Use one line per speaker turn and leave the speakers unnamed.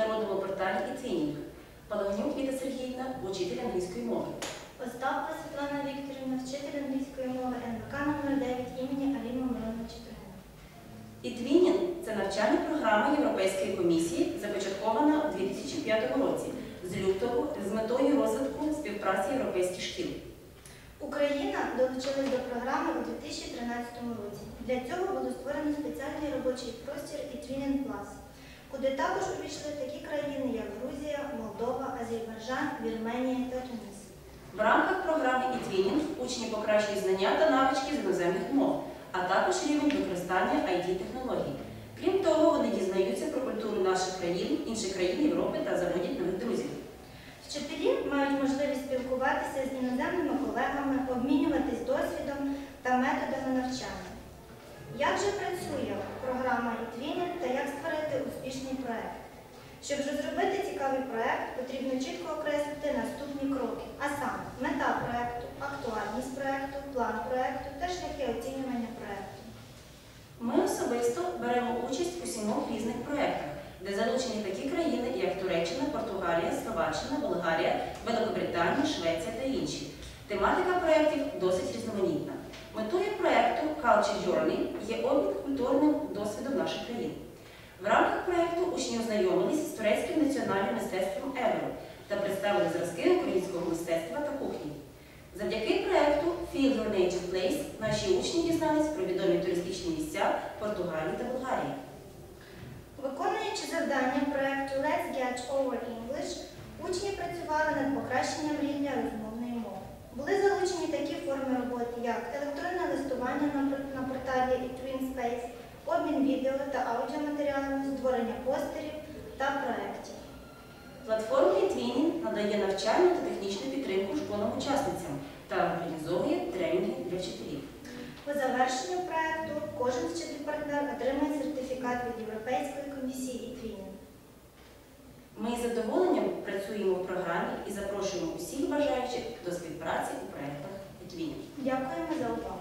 міжнародному порталі «Іцвінінг». Палагнюк Віта Сергіївна, учитель англійської мови.
Остапа Світлана Вікторівна, вчитель англійської мови НВК номер 9 імені Аліми Мироновича Тургенова.
«Іцвінінг» – це навчальна програма Європейської комісії, започаткована у 2005 році з лютого з метою розвитку співпраці європейських шкіл.
Україна долучилась до програми у 2013 році. Для цього було створено спеціальний робочий простір і «Іцвінін Плас», куди також увійшли такі країни, як Грузія, Молдова, Азербайджан, Вірменія та Туніс.
В рамках програми «Іцвінінг» учні покращують знання та навички з іноземних мов, а також рівень використання IT-технологій. Крім того, вони дізнаються про культуру наших країн, інших країн Європи та заводять нових друзів.
Вчителі мають можливість спілкуватися з іноземними колегами, обмінюватись досвідом та методами навчання. Як же працює програма «Ітрінінг» та як створити успішний проект? Щоб розробити цікавий проект, потрібно чітко окреслити наступні кроки, а саме мета проекту, актуальність проекту, план проекту та шляхи оцінювання проекту.
Ми особисто беремо участь у сімох різних проєктах, де залучені такі країни, як Туреччина, Португалія, Словаччина, Болгарія, Великобританія, Швеція та інші. Тематика проєктів досить різноманітна. Метою проєкту Culture Journey є обмін культурним досвідом наших країн. В рамках проєкту учні ознайомились з турецьким національним мистецтвом Еверу та представили зразки українського мистецтва та кухні. Завдяки проєкту Feel Your Native Place наші учні дізнались про відомі туристичні місця Португалії та Болгарії.
Виконуючи завдання проекту Let's Get Over English, учні працювали над покращенням рівня розмовної мови. Були залучені такі форми роботи, як електронне листування на пор- на порталі eTwinSpace, обмін відео та аудіоматеріалами, створення постерів та проєктів.
Платформа Twinning надає навчальну та технічну підтримку школам-учасницям та організовує тренінги для вчителів.
По завершенню проекту кожен вчитель-партнер отримає сертифікат від Європейської комісії eTwinning.
Ми із задоволенням працюємо в програмі і запрошуємо усіх бажаючих до співпраці у проєктах Twinning.
Дякуємо за увагу.